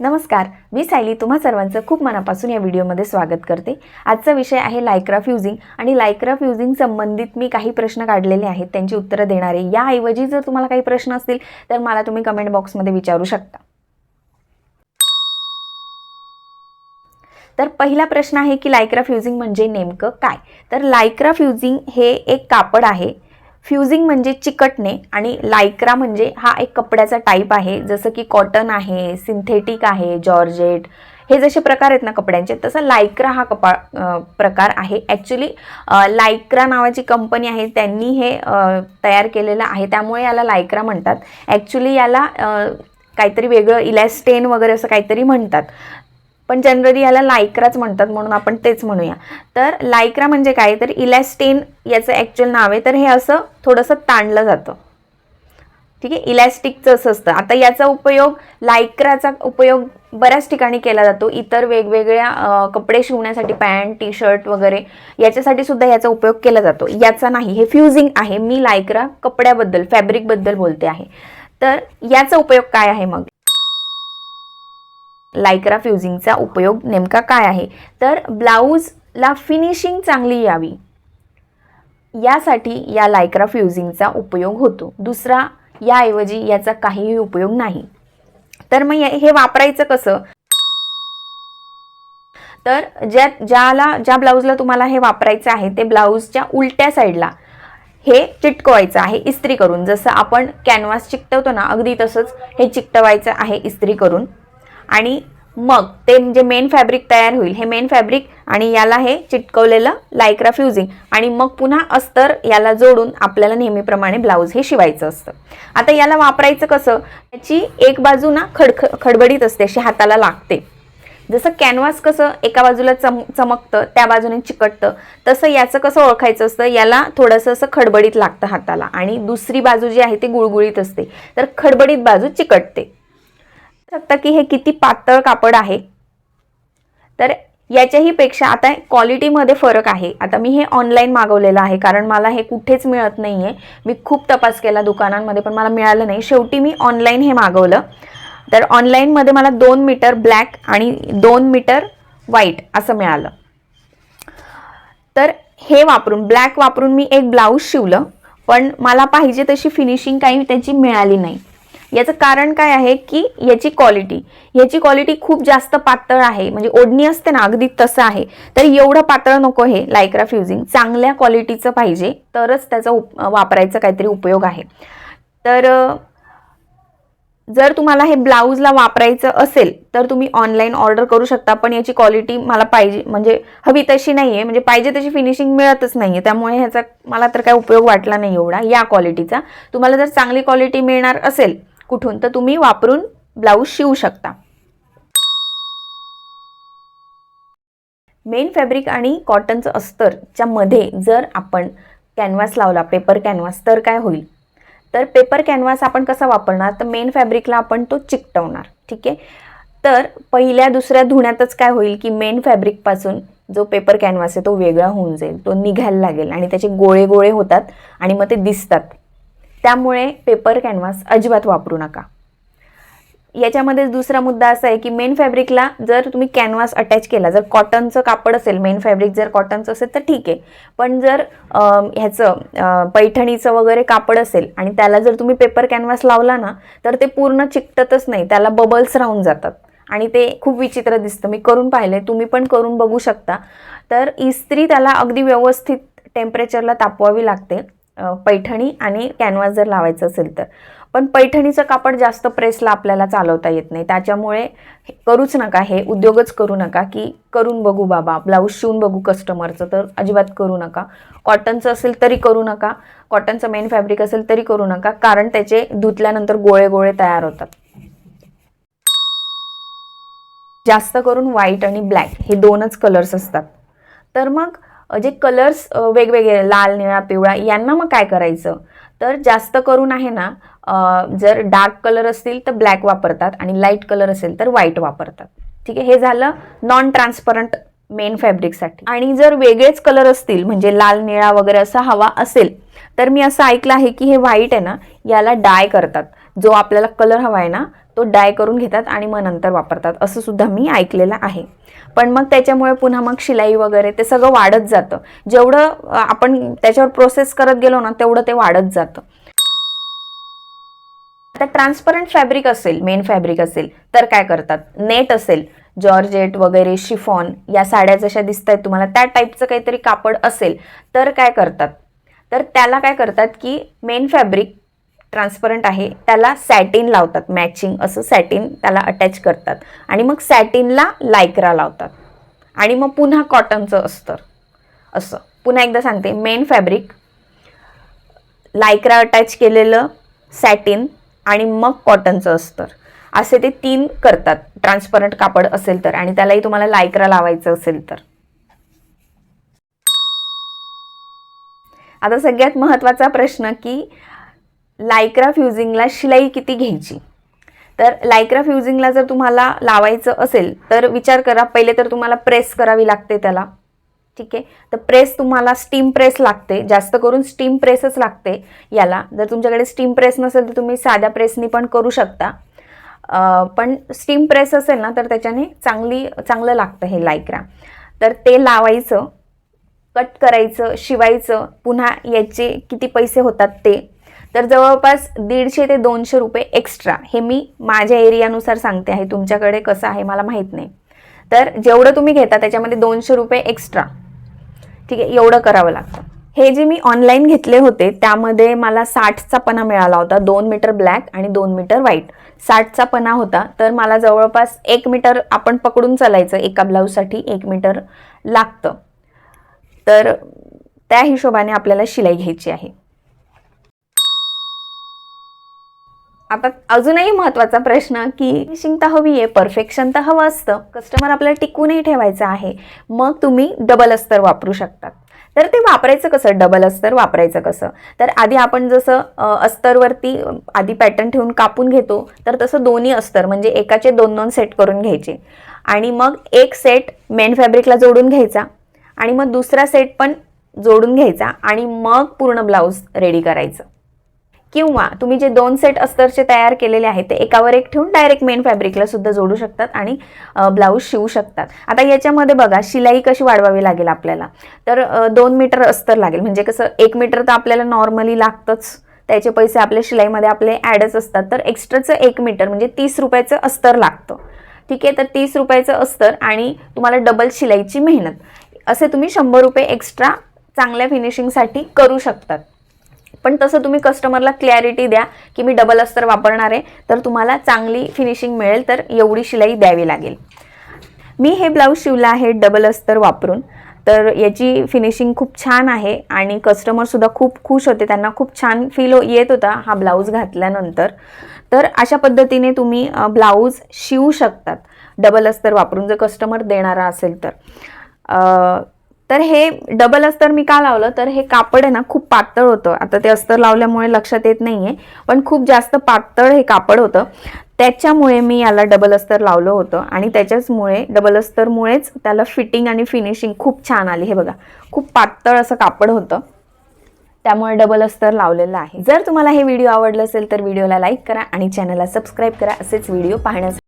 नमस्कार मी सायली तुम्हा सर्वांचं खूप मनापासून या व्हिडिओमध्ये स्वागत करते. आजचा विषय आहे लायक्रा फ्युजिंग आणि लायक्रा फ्युजिंग संबंधित मी काही प्रश्न काढलेले आहेत त्यांची उत्तरं देणारे. याऐवजी जर तुम्हाला काही प्रश्न असतील तर मला तुम्ही कमेंट बॉक्समध्ये विचारू शकता. तर पहिला प्रश्न आहे की लायक्रा फ्युजिंग म्हणजे नेमकं काय? तर लायक्रा फ्युजिंग हे एक कापड आहे फ्युजिंग म्हणजे चिकटणे आणि लायक्रा म्हणजे हा एक कपड्याचा टाईप आहे जसं की कॉटन आहे सिंथेटिक आहे जॉर्जेट हे जसे प्रकार आहेत ना कपड्यांचे तसं लायक्रा हा कपा प्रकार आहे. ॲक्च्युली लायक्रा नावाची कंपनी आहे त्यांनी हे तयार केलेलं आहे. त्यामुळे याला लायक्रा म्हणतात. ॲक्च्युली याला काहीतरी वेगळं इलॅस्टेन वगैरे असं काहीतरी म्हणतात. पण जनरली ह्याला लायक्राच म्हणतात म्हणून आपण तेच म्हणूया. तर लायक्रा म्हणजे काय? तर इलॅस्टेन याचं ॲक्च्युअल नाव आहे. तर हे असं थोडंसं ताणलं जातं. ठीक आहे? इलॅस्टिकचं असं असतं. आता याचा उपयोग लायक्राचा उपयोग बऱ्याच ठिकाणी केला जातो. इतर वेगवेगळ्या कपडे शिवण्यासाठी पॅन्ट टी शर्ट वगैरे याच्यासाठी सुद्धा याचा उपयोग केला जातो. याचा नाही. हे फ्युजिंग आहे. मी लायक्रा कपड्याबद्दल फॅब्रिकबद्दल बोलते आहे. तर याचा उपयोग काय आहे मग? लायक्रा फ्युझिंगचा उपयोग नेमका काय आहे? तर ब्लाऊजला फिनिशिंग चांगली यावी. यासाठी या लायक्रा फ्युझिंगचा उपयोग होतो. दुसरा याऐवजी याचा काहीही उपयोग नाही. तर मग हे वापरायचं कसं? तर ज्या ज्याला ज्या ब्लाऊजला तुम्हाला हे वापरायचं आहे ते ब्लाऊजच्या उलट्या साईडला हे चिटकवायचं आहे इस्त्री करून. जसं आपण कॅनव्हास चिकटवतो ना अगदी तसंच हे चिकटवायचं आहे इस्त्री करून. आणि मग ते जे मेन फॅब्रिक तयार होईल हे मेन फॅब्रिक आणि याला हे चिटकवलेलं लायक्रा फ्युजिंग आणि मग पुन्हा अस्तर याला जोडून आपल्याला नेहमीप्रमाणे ब्लाऊज हे शिवायचं असतं. आता याला वापरायचं कसं? याची एक बाजू ना खडख खडबडीत असते अशी हाताला लागते. जसं कॅनव्हास कसं एका बाजूला चम चमकतं त्या बाजूने चिकटतं तसं याचं कसं ओळखायचं असतं? याला थोडंसं असं खडबडीत लागतं हाताला आणि दुसरी बाजू जी आहे ती गुळगुळीत असते. तर खडबडीत बाजू चिकटते. शकता की हे किती पातळ कापड आहे? तर याच्याही पेक्षा आता क्वालिटीमध्ये फरक आहे. आता मी हे ऑनलाईन मागवलेलं आहे कारण मला हे कुठेच मिळत नाही आहे मी खूप तपास केला दुकानांमध्ये पण मला मिळालं नाही. शेवटी मी ऑनलाईन हे मागवलं. तर ऑनलाईनमध्ये मला दोन मीटर ब्लॅक आणि दोन मीटर व्हाईट असं मिळालं. तर हे वापरून ब्लॅक वापरून मी एक ब्लाऊज शिवलं पण मला पाहिजे तशी फिनिशिंग काही त्याची मिळाली नाही. याचं कारण काय आहे की याची क्वालिटी याची क्वालिटी खूप जास्त पातळ आहे. म्हणजे ओढणी असते ना अगदी तसं आहे. तर एवढं पातळ नको हे लायक्रा फ्युजिंग चांगल्या क्वालिटीचं पाहिजे तरच त्याचा उप वापरायचा काहीतरी उपयोग आहे. तर जर तुम्हाला हे ब्लाऊजला वापरायचं असेल तर तुम्ही ऑनलाईन ऑर्डर करू शकता पण याची क्वालिटी मला पाहिजे म्हणजे हवी तशी नाही आहे म्हणजे पाहिजे तशी फिनिशिंग मिळतच नाही आहे त्यामुळे ह्याचा मला तर काय उपयोग वाटला नाही एवढा या क्वालिटीचा तुम्हाला जर चांगली क्वालिटी मिळणार असेल कुठून? तर तुम्ही वापरून ब्लाऊज शिवू शकता. मेन फॅब्रिक आणि कॉटनचं अस्तरच्या मध्ये जर आपण कॅनव्हास लावला पेपर कॅनव्हास तर काय होईल? तर पेपर कॅनव्हास आपण कसा वापरणार? तर मेन फॅब्रिकला आपण तो चिकटवणार ठीक आहे? तर पहिल्या दुसऱ्या धुण्यातच काय होईल की मेन फॅब्रिकपासून जो पेपर कॅनव्हास आहे तो वेगळा होऊन जाईल तो निघायला लागेल आणि त्याचे गोळे गोळे होतात आणि मग ते दिसतात. त्यामुळे पेपर कॅनव्हास अजिबात वापरू नका. याच्यामध्ये दुसरा मुद्दा असा आहे की मेन फॅब्रिकला जर तुम्ही कॅनव्हास अटॅच केला जर कॉटनचं कापड असेल मेन फॅब्रिक जर कॉटनचं असेल तर ठीक आहे. पण जर ह्याचं पैठणीचं वगैरे कापड असेल आणि त्याला जर तुम्ही पेपर कॅनव्हास लावला ना तर ते पूर्ण चिकटतच नाही त्याला बबल्स राहून जातात. आणि ते खूप विचित्र दिसतं. मी करून पाहिले तुम्ही पण करून बघू शकता. तर इस्त्री त्याला अगदी व्यवस्थित टेम्परेचरला तापवावी लागते. पैठणी आणि कॅनव्हास जर लावायचं असेल तर. पण पैठणीचं कापड जास्त प्रेसला आपल्याला चालवता येत नाही. त्याच्यामुळे हे करूच नका हे उद्योगच करू नका की करून बघू बाबा. ब्लाऊज शिवून बघू कस्टमरचं तर अजिबात करू नका. कॉटनचं असेल तरी करू नका. कॉटनचं मेन फॅब्रिक असेल तरी करू नका. कारण त्याचे धुतल्यानंतर गोळे गोळे तयार होतात. जास्त करून व्हाईट आणि ब्लॅक हे दोनच कलर्स असतात. तर मग जे कलर्स वेगवेगळे लाल निळा पिवळा यांना मग काय करायचं? तर जास्त करून आहे ना जर डार्क कलर असतील तर ब्लॅक वापरतात आणि लाइट कलर असेल तर व्हाईट वापरतात. ठीक आहे? हे झालं नॉन ट्रान्सपरंट मेन फॅब्रिकसाठी आणि जर वेगळेच कलर असतील म्हणजे लाल निळा वगैरे असा हवा असेल तर मी असं ऐकलं आहे की हे व्हाईट आहे ना याला डाय करतात. जो आपल्याला कलर हवा आहे ना तो डाय करून घेतात आणि मग नंतर वापरतात. असं सुद्धा मी ऐकलेलं आहे. पण मग त्याच्यामुळे पुन्हा मग शिलाई वगैरे ते सगळं वाढत जातं. जेवढं आपण त्याच्यावर प्रोसेस करत गेलो ना तेवढं ते वाढत जातं. आता ट्रान्सपरंट फॅब्रिक असेल मेन फॅब्रिक असेल तर काय करतात? नेट असेल जॉर्जेट वगैरे शिफॉन या साड्या जशा दिसत आहेत तुम्हाला त्या टाईपचं काहीतरी कापड असेल तर काय करतात? तर त्याला काय करतात की मेन फॅब्रिक ट्रान्सपरंट आहे त्याला सॅटिन लावतात मॅचिंग असं सॅटिन त्याला अटॅच करतात. आणि मग सॅटिनला लायक्रा लावतात. आणि मग पुन्हा कॉटनचं अस्तर. असं. पुन्हा एकदा सांगते मेन फॅब्रिक लायक्रा अटॅच केलेलं सॅटिन आणि मग कॉटनचं अस्तर. असे ते तीन करतात. ट्रान्सपरंट कापड असेल तर. आणि त्यालाही तुम्हाला लायक्रा लावायचं असेल तर. आता सगळ्यात महत्त्वाचा प्रश्न की लायक्रा फ्युजिंगला शिलाई किती घ्यायची? तर लायक्रा फ्युजिंगला जर तुम्हाला लावायचं असेल तर विचार करा पहिले तर तुम्हाला प्रेस करावी लागते त्याला. ठीक आहे? तर प्रेस तुम्हाला स्टीम प्रेस लागते जास्त करून स्टीम प्रेसच लागते याला. जर तुमच्याकडे स्टीम प्रेस नसेल तर तुम्ही साध्या प्रेसनी पण करू शकता. पण स्टीम प्रेस असेल ना तर त्याच्याने चांगली चांगलं लागतं हे लायक्रा तर ते लावायचं कट करायचं शिवायचं पुन्हा याचे किती पैसे होतात ते तर जवळपास दीडशे ते दोनशे रुपये एक्स्ट्रा हे मी माझ्या एरियानुसार सांगते आहे. तुमच्याकडे कसं आहे मला माहीत नाही. तर जेवढं तुम्ही घेता त्याच्यामध्ये दोनशे रुपये एक्स्ट्रा ठीक आहे एवढं करावं लागतं. हे जे मी ऑनलाईन घेतले होते त्यामध्ये मला साठचा पणा मिळाला होता. दोन मीटर ब्लॅक आणि दोन मीटर व्हाईट साठचा पणा होता तर मला जवळपास एक मीटर आपण पकडून चालायचं एका ब्लाऊजसाठी एक मीटर लागतं. तर त्या हिशोबाने आपल्याला शिलाई घ्यायची आहे. आता अजूनही महत्त्वाचा प्रश्न की फिनिशिंग तर हवी आहे परफेक्शन तर हवं असतं. कस्टमर आपल्याला टिकूनही ठेवायचं आहे. मग तुम्ही डबल अस्तर वापरू शकतात. तर ते वापरायचं कसं? डबल अस्तर वापरायचं कसं? तर आधी आपण जसं अस्तरवरती आधी पॅटर्न ठेवून कापून घेतो तर तसं दोन्ही अस्तर म्हणजे एकाचे दोन दोन सेट करून घ्यायचे. आणि मग एक सेट मेन फॅब्रिकला जोडून घ्यायचा आणि मग दुसरा सेट पण जोडून घ्यायचा आणि मग पूर्ण ब्लाऊज रेडी करायचं. किंवा तुम्ही जे दोन सेट अस्तरचे तयार केलेले आहेत ते एकावर एक ठेवून डायरेक्ट मेन फॅब्रिकला सुद्धा जोडू शकतात आणि ब्लाऊज शिवू शकतात. आता याच्यामध्ये बघा शिलाई कशी वाढवावी लागेल आपल्याला? तर दोन मीटर अस्तर लागेल. म्हणजे कसं एक मीटर तर आपल्याला नॉर्मली लागतंच. त्याचे पैसे आपल्या शिलाईमध्ये आपले ॲडच असतात. तर एक्स्ट्राचं एक मीटर म्हणजे तीस रुपयाचं अस्तर लागतं. ठीक आहे? तर तीस रुपयाचं अस्तर आणि तुम्हाला डबल शिलाईची मेहनत. असे तुम्ही शंभर रुपये एक्स्ट्रा चांगल्या फिनिशिंगसाठी करू शकतात. पण तसं तुम्ही कस्टमरला क्लॅरिटी द्या की मी डबल अस्तर वापरणार आहे तर तुम्हाला चांगली फिनिशिंग मिळेल तर एवढी शिलाई द्यावी लागेल. मी हे ब्लाऊज शिवलं आहे डबल अस्तर वापरून. तर याची फिनिशिंग खूप छान आहे आणि कस्टमरसुद्धा खूप खुश होते. त्यांना खूप छान फील हो- येत होता हा ब्लाऊज घातल्यानंतर. तर अशा पद्धतीने तुम्ही ब्लाऊज शिवू शकतात. डबल अस्तर वापरून जर कस्टमर देणारा असेल तर. तर हे डबल अस्तर मी का लावलं? तर हे कापड आहे ना खूप पातळ होतं. आता ते अस्तर लावल्यामुळे लक्षात येत नाही आहे पण खूप जास्त पातळ हे कापड होतं. त्याच्यामुळे मी याला डबल अस्तर लावलं होतं आणि त्याच्याचमुळे डबल अस्तरमुळेच त्याला फिटिंग आणि फिनिशिंग खूप छान आली. हे बघा खूप पातळ असं कापड होतं. त्यामुळे डबल अस्तर लावलेलं आहे. जर तुम्हाला हे व्हिडिओ आवडलं असेल तर व्हिडिओला लाईक करा आणि चॅनलला सबस्क्राईब करा. असेच व्हिडिओ पाहण्यासाठी